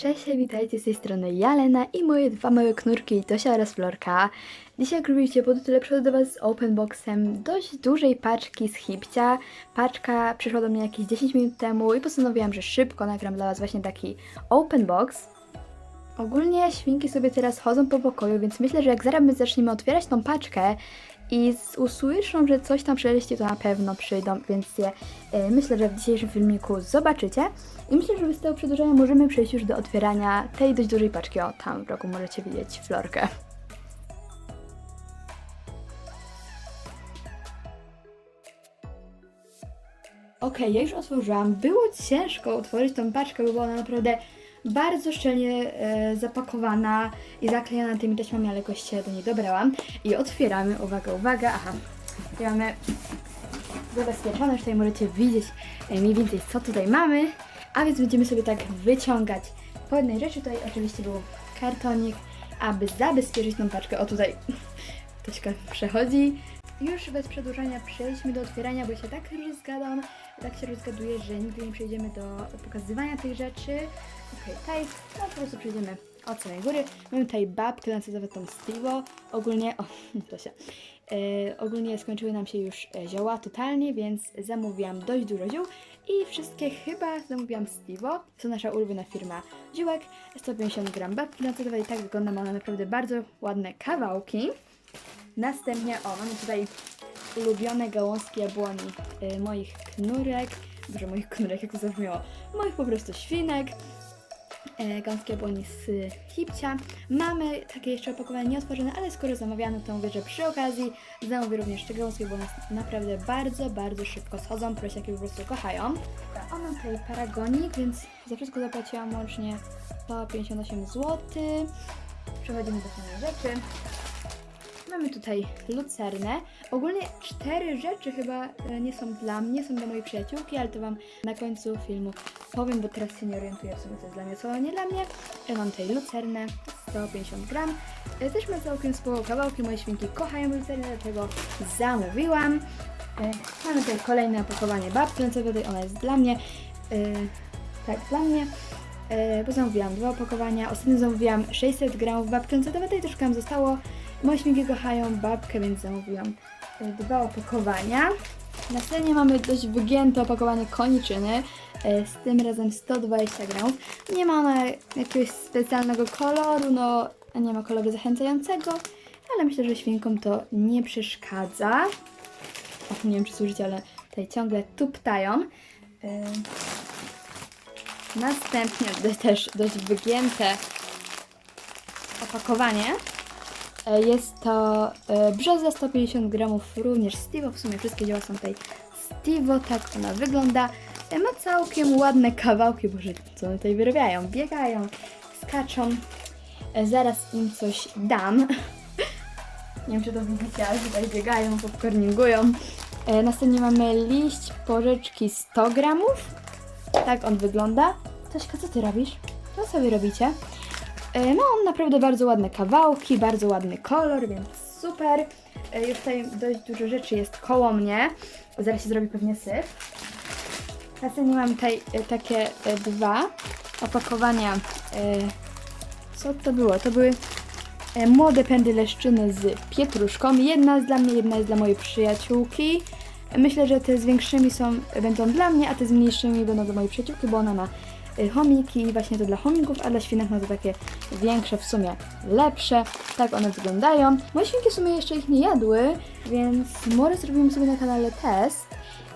Cześć, witajcie z tej strony Jalena i moje dwa małe knurki Tosia oraz Florka. Dzisiaj jak robiliście po tyle przychodzę do Was z open boxem dość dużej paczki z Hipcia. Paczka przyszła do mnie jakieś 10 minut temu i postanowiłam, że szybko nagram dla Was właśnie taki open box. Ogólnie świnki sobie teraz chodzą po pokoju, więc myślę, że jak zaraz my zaczniemy otwierać tą paczkę i usłyszą, że coś tam przeleści, to na pewno przyjdą, więc je e, myślę, że w dzisiejszym filmiku zobaczycie. I myślę, że bez tego przedłużenia możemy przejść już do otwierania tej dość dużej paczki. O, tam w rogu możecie widzieć florkę. Okej, ja już otworzyłam. Było ciężko otworzyć tą paczkę, bo była ona naprawdę bardzo szczelnie e, zapakowana i zaklejona tymi taśmami, ale jakoś się do niej dobrałam. I otwieramy, uwaga, uwaga, aha. Mamy zabezpieczone, tutaj możecie widzieć e, mniej więcej co tutaj mamy. A więc będziemy sobie tak wyciągać po jednej rzeczy. Tutaj oczywiście był kartonik, aby zabezpieczyć tą paczkę. O tutaj Tośka przechodzi. Już bez przedłużania przejdźmy do otwierania, bo się tak rozgadam, tak się rozgaduję, że nigdy nie przejdziemy do pokazywania tych rzeczy. Okej, tutaj, no po prostu przejdziemy od samej góry. Mamy tutaj babkę na tą Stivo. Ogólnie, o, to się. E, ogólnie skończyły nam się już e, zioła totalnie, więc zamówiłam dość dużo ziół i wszystkie chyba zamówiłam Stivo. To nasza ulubiona firma ziółek. 150 gram babki na i tak wygląda, ma ona naprawdę bardzo ładne kawałki. Następnie, o, mamy tutaj ulubione gałązki jabłoni y, moich knurek, może moich knurek, jak to zabrzmiało, moich po prostu świnek, e, gałązki jabłoni z y, hipcia. Mamy takie jeszcze opakowanie nieotworzone, ale skoro zamawiano, to mówię, że przy okazji zamówię również te gałązki, bo one naprawdę bardzo, bardzo szybko schodzą, prosiaki po prostu kochają. A mam tutaj paragonik, więc za wszystko zapłaciłam łącznie 158 zł. Przechodzimy do samej rzeczy. Mamy tutaj lucernę. Ogólnie cztery rzeczy chyba e, nie są dla mnie, są dla mojej przyjaciółki, ale to Wam na końcu filmu powiem, bo teraz się nie orientuję w sumie, co jest dla mnie, co nie dla mnie. Ja mam tutaj lucernę, 150 gram. Też ma całkiem sporo kawałki, moje świnki kochają lucernę, dlatego zamówiłam. E, Mamy tutaj kolejne opakowanie babki, no co tutaj ona jest dla mnie. E, Tak, dla mnie. Bo zamówiłam dwa opakowania. Ostatnio zamówiłam 600 gramów babki, co tutaj troszkę nam zostało. Moje świnki kochają babkę, więc zamówiłam e, dwa opakowania. Następnie mamy dość wygięte opakowanie koniczyny, e, z tym razem 120 gramów. Nie ma ona jakiegoś specjalnego koloru, no nie ma koloru zachęcającego, ale myślę, że świnkom to nie przeszkadza. O, nie wiem czy słyszycie, ale tutaj ciągle tuptają. E, Następnie też dość wygięte opakowanie. E, Jest to e, brzoza 150 gramów, również Stivo. W sumie wszystkie dzieła są tutaj Stivo, tak ona wygląda. E, Ma całkiem ładne kawałki, boże, co one tutaj wyrabiają. Biegają, skaczą. Zaraz im coś dam. Nie wiem, czy to widzicie, ale tutaj biegają, popcorningują. Następnie mamy liść porzeczki 100 gramów. Tak on wygląda. Tośka, co ty robisz? Co sobie robicie? E, Ma on naprawdę bardzo ładne kawałki, bardzo ładny kolor, więc super. E, Już tutaj dość dużo rzeczy jest koło mnie. Zaraz się zrobi pewnie syf. Następnie mam tutaj e, takie dwa opakowania. Co to było? To były młode pędy leszczyny z pietruszką. Jedna jest dla mnie, jedna jest dla mojej przyjaciółki. Myślę, że te z większymi są, będą dla mnie, a te z mniejszymi będą dla mojej przyjaciółki, bo ona ma chomiki i właśnie to dla chomików, a dla świnek no to takie większe, w sumie lepsze. Tak one wyglądają. Moje świnki w sumie jeszcze ich nie jadły, więc może zrobimy sobie na kanale test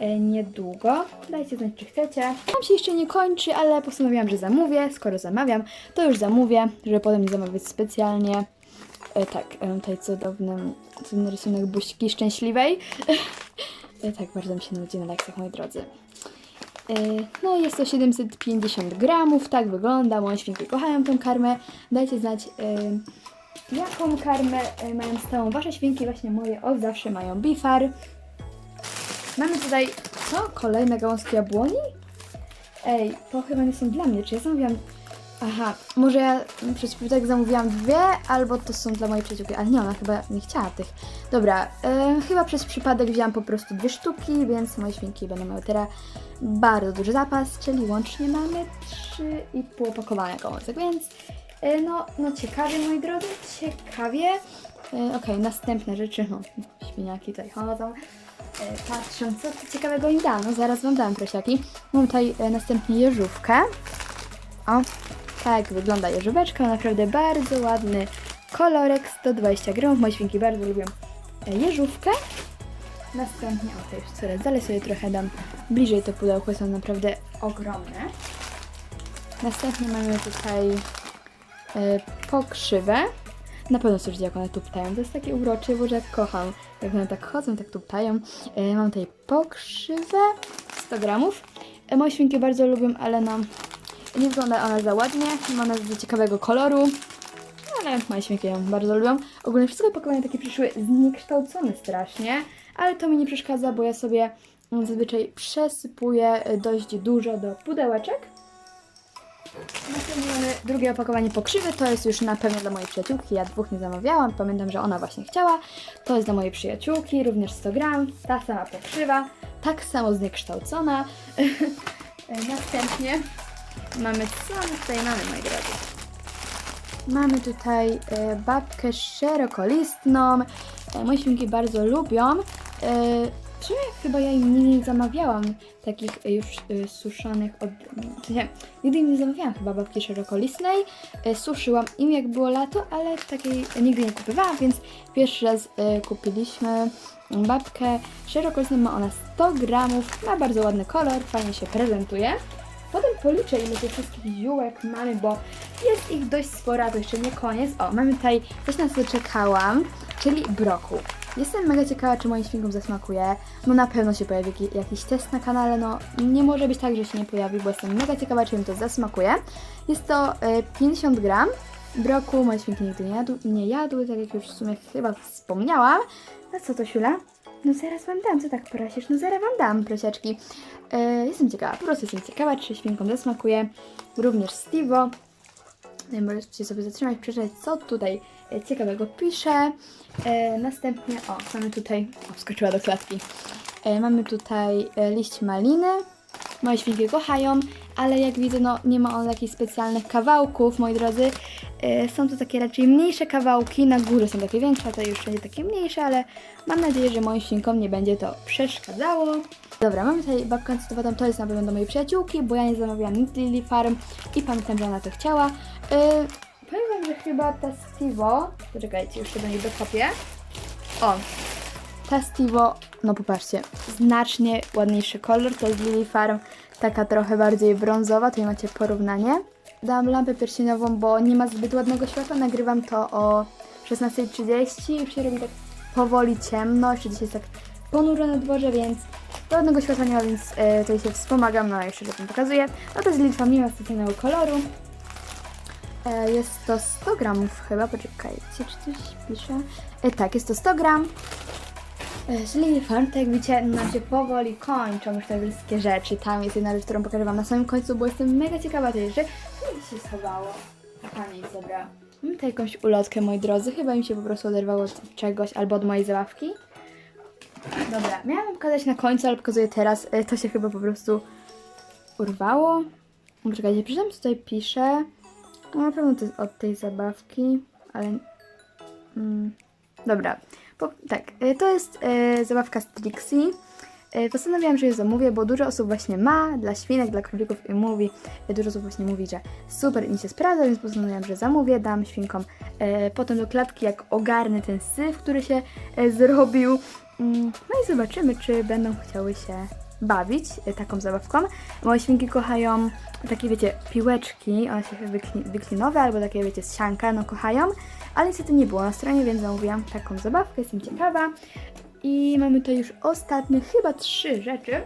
y, niedługo. Dajcie znać, czy chcecie. Tam się jeszcze nie kończy, ale postanowiłam, że zamówię. Skoro zamawiam, to już zamówię, żeby potem nie zamawiać specjalnie. E, tak, tutaj cudowny, cudowny rysunek buźki szczęśliwej. E, tak, bardzo mi się nudzi na lekcjach, moi drodzy. E, No, jest to 750 gramów, tak wygląda. Moje świnki kochają tą karmę. Dajcie znać, e, jaką karmę e, mają stałą wasze świnki. Właśnie moje od zawsze mają bifar. Mamy tutaj, co? Kolejne gałązki jabłoni? Ej, to chyba nie są dla mnie. Czy ja zamówiłam Aha, może ja przez przypadek zamówiłam dwie, albo to są dla mojej przyjaciółki, ale nie, ona chyba nie chciała tych. Dobra, e, chyba przez przypadek wzięłam po prostu dwie sztuki, więc moje świnki będą miały teraz bardzo duży zapas, czyli łącznie mamy 3,5 opakowania gałązek, więc e, no, no ciekawie moi drodzy, ciekawie. E, Okej, następne rzeczy, no świniaki tutaj chodzą. Patrzą, co ciekawego im dam. No zaraz wam dam prosiaki. Mam tutaj następnie jeżówkę. O, tak wygląda jeżóweczka, naprawdę bardzo ładny kolorek, 120 gramów. Moje świnki bardzo lubią e, jeżówkę. Następnie, o to już coraz dalej sobie trochę dam bliżej to pudełko, są naprawdę ogromne. Następnie mamy tutaj e, pokrzywę. Na pewno słyszycie jak one tuptają, to jest takie urocze, bo jak kocham, jak one tak chodzą, tak tuptają. E, mam tutaj pokrzywę, 100 gramów. Moje świnki bardzo lubią, ale no nie wygląda ona za ładnie, ma za ciekawego koloru, ale moje świnki ją bardzo lubią. Ogólnie wszystkie opakowania takie przyszły zniekształcone strasznie, ale to mi nie przeszkadza, bo ja sobie mm, zazwyczaj przesypuję y, dość dużo do pudełeczek. Następnie drugie opakowanie pokrzywy, to jest już na pewno dla mojej przyjaciółki, ja dwóch nie zamawiałam, pamiętam, że ona właśnie chciała. To jest dla mojej przyjaciółki, również 100 gram, ta sama pokrzywa, tak samo zniekształcona. Następnie mamy, co my tutaj mamy, moi drodzy? Mamy tutaj e, babkę szerokolistną. E, moje świnki bardzo lubią. E, w chyba ja im nie zamawiałam takich e, już e, suszonych od... Sensie, nigdy im nie zamawiałam chyba babki szerokolistnej. E, suszyłam im jak było lato, ale takiej nigdy nie kupowałam, więc pierwszy raz e, kupiliśmy babkę szerokolistną. Ma ona 100 gramów, ma bardzo ładny kolor, fajnie się prezentuje. Potem policzę, ile tych wszystkich ziółek mamy, bo jest ich dość sporo, a to jeszcze nie koniec. O, mamy tutaj coś, na co czekałam, czyli brokuł. Jestem mega ciekawa, czy moim świnkom zasmakuje. No na pewno się pojawi jaki- jakiś test na kanale, no nie może być tak, że się nie pojawi, bo jestem mega ciekawa, czy im to zasmakuje. Jest to e, 50 gram. Brokuł moje świnki nigdy nie, jadł, nie jadły, tak jak już w sumie chyba wspomniałam. A co to, Siula? No zaraz wam dam, co tak prosisz? No zaraz wam dam, prosiaczki. E, jestem ciekawa, po prostu jestem ciekawa, czy świnkom zasmakuje. Również Stevo. E, Możecie sobie zatrzymać, przeczytać, co tutaj e, ciekawego pisze. Następnie, o, mamy tutaj, o, wskoczyła do klatki. Mamy tutaj liść maliny. Moje świnki kochają, ale jak widzę, no nie ma on jakichś specjalnych kawałków, moi drodzy. E, są to takie raczej mniejsze kawałki, na górze są takie większe, a to już będzie takie mniejsze, ale mam nadzieję, że moim świnkom nie będzie to przeszkadzało. Dobra, mamy tutaj babkę cytowaną, to jest na pewno do mojej przyjaciółki, bo ja nie zamawiałam nic Lily Farm i pamiętam, że ona to chciała. Yy, powiem wam, że chyba ta Stivo, poczekajcie, już się do niej dokopię. O, ta Stivo, no popatrzcie, znacznie ładniejszy kolor, to jest Lily Farm, taka trochę bardziej brązowa, tutaj macie porównanie. Dałam lampę pierścieniową, bo nie ma zbyt ładnego światła, nagrywam to o 16.30 i już się robi tak powoli ciemno, jeszcze dzisiaj jest tak ponuro na dworze, więc do ładnego światła nie ma, więc e, tutaj się wspomagam, no jeszcze że pokazuję. No to jest Lily Farm, nie ma specjalnego koloru. E, jest to 100 gramów chyba, poczekajcie, czy coś pisze? E, tak, jest to 100 gram. E, Farm, tak jak widzicie, nam się powoli kończą już te wszystkie rzeczy. Tam jest jedna rzecz, którą pokażę wam na samym końcu, bo jestem mega ciekawa tej rzeczy. Co się schowało? Jest dobra. Mam tutaj jakąś ulotkę, moi drodzy. Chyba mi się po prostu oderwało od czegoś albo od mojej zabawki. Dobra, miałam pokazać na końcu, ale pokazuję teraz. E, To się chyba po prostu urwało. Poczekajcie, przeczytam co tutaj pisze. No na pewno to jest od tej zabawki, ale... Mm, dobra, po, tak, e, to jest e, zabawka z Trixie. E, postanowiłam, że ją zamówię, bo dużo osób właśnie ma, dla świnek, dla królików i mówi, e, dużo osób właśnie mówi, że super mi się sprawdza, więc postanowiłam, że zamówię, dam świnkom e, potem do klatki, jak ogarnę ten syf, który się e, zrobił. Mm, no i zobaczymy, czy będą chciały się bawić e, taką zabawką. Moje świnki kochają takie, wiecie, piłeczki, one się wykli, wyklinowe albo takie, wiecie, z sianka, no kochają, ale niestety nie było na stronie, więc zamówiłam taką zabawkę, jestem ciekawa. I mamy tutaj już ostatnie, chyba trzy rzeczy.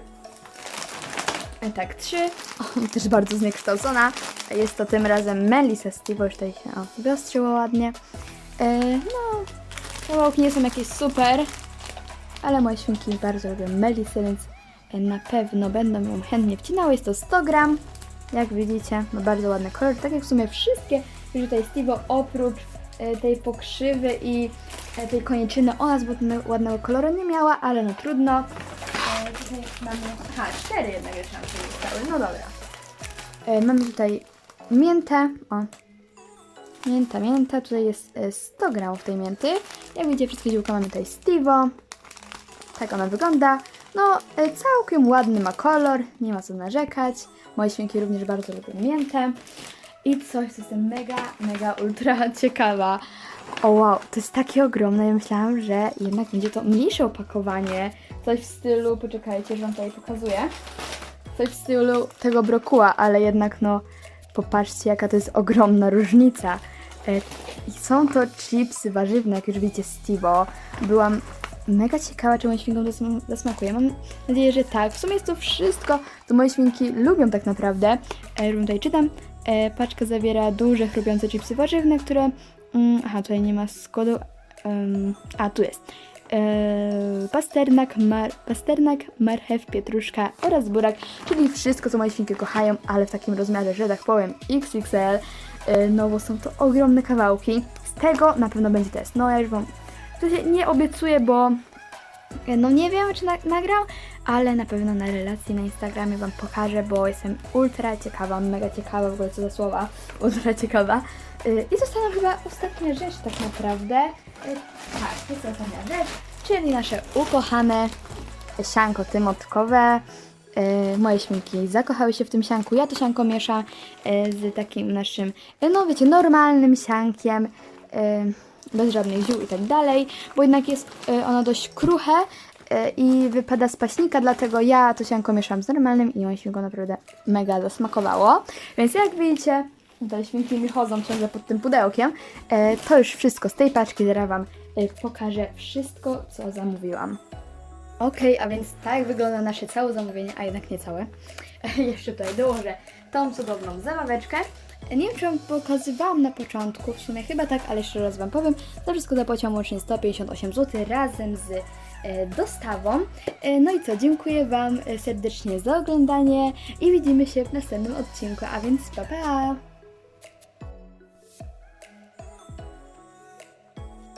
E, tak, trzy. O, też bardzo zniekształcona. Jest to tym razem Melisa Steve, już tutaj się o, wyostrzyło ładnie. E, no, kawałki nie są jakieś super, ale moje świnki bardzo lubią Melisę, więc na pewno będą ją chętnie wcinały. Jest to 100 gram. Jak widzicie, ma bardzo ładny kolor, tak jak w sumie wszystkie już tutaj Stevo oprócz e, tej pokrzywy i e, tej koniczyny ona zbyt ładnego koloru nie miała, ale no trudno. E, tutaj mamy, aha, cztery jednak jeszcze nam się zostały, no dobra. Mamy tutaj miętę, o, mięta, mięta, tutaj jest e, 100 gramów tej mięty. Jak widzicie, wszystkie ziółka mamy tutaj Stevo. Tak ona wygląda. No, e, całkiem ładny ma kolor, nie ma co narzekać. Moje świnki również bardzo lubią miętę. I coś, co jestem mega, mega, ultra ciekawa. O wow, to jest takie ogromne. Ja myślałam, że jednak będzie to mniejsze opakowanie. Coś w stylu, poczekajcie, że wam tutaj pokazuję. Coś w stylu tego brokuła, ale jednak no, popatrzcie jaka to jest ogromna różnica. E, i Są to chipsy warzywne, jak już widzicie, Stevo. Byłam mega ciekawa, czy moim świnkom to sm- zasmakuje. Mam nadzieję, że tak. W sumie jest to wszystko, co moje świnki lubią tak naprawdę. E, tutaj czytam. E, paczka zawiera duże, chrupiące chipsy warzywne, które... Mm, aha, tutaj nie ma składu. a, tu jest. E, pasternak, mar, pasternak, marchew, pietruszka oraz burak, czyli wszystko, co moje świnki kochają, ale w takim rozmiarze, że tak powiem XXL. E, no bo są to ogromne kawałki. Z tego na pewno będzie test. No ja już Wam nie obiecuję, bo e, no nie wiem, czy na, nagram, ale na pewno na relacji na Instagramie Wam pokażę, bo jestem ultra ciekawa, mega ciekawa, w ogóle co za słowa, ultra ciekawa. Y, I została chyba ostatnia rzecz tak naprawdę. Y, Tak, jest ostatnia rzecz, czyli nasze ukochane sianko tymotkowe. Y, Moje świnki zakochały się w tym sianku. Ja to sianko mieszam y, z takim naszym, y, no wiecie, normalnym siankiem. y, Bez żadnych ziół i tak dalej, bo jednak jest y, ono dość kruche y, i wypada z paśnika, dlatego ja to sianko mieszam z normalnym i moje świnko naprawdę mega zasmakowało. Więc jak widzicie, Tutaj świnki mi chodzą ciągle pod tym pudełkiem. E, to już wszystko z tej paczki. Zaraz Wam pokażę wszystko, co zamówiłam. Okej, a więc tak wygląda nasze całe zamówienie, a jednak nie całe. Jeszcze tutaj dołożę tą cudowną zabaweczkę. Nie wiem, czy Wam pokazywałam na początku, w sumie chyba tak, ale jeszcze raz Wam powiem. Za wszystko zapłaciłam łącznie 158 zł razem z e, dostawą. E, no i co, dziękuję Wam serdecznie za oglądanie i widzimy się w następnym odcinku, a więc pa pa!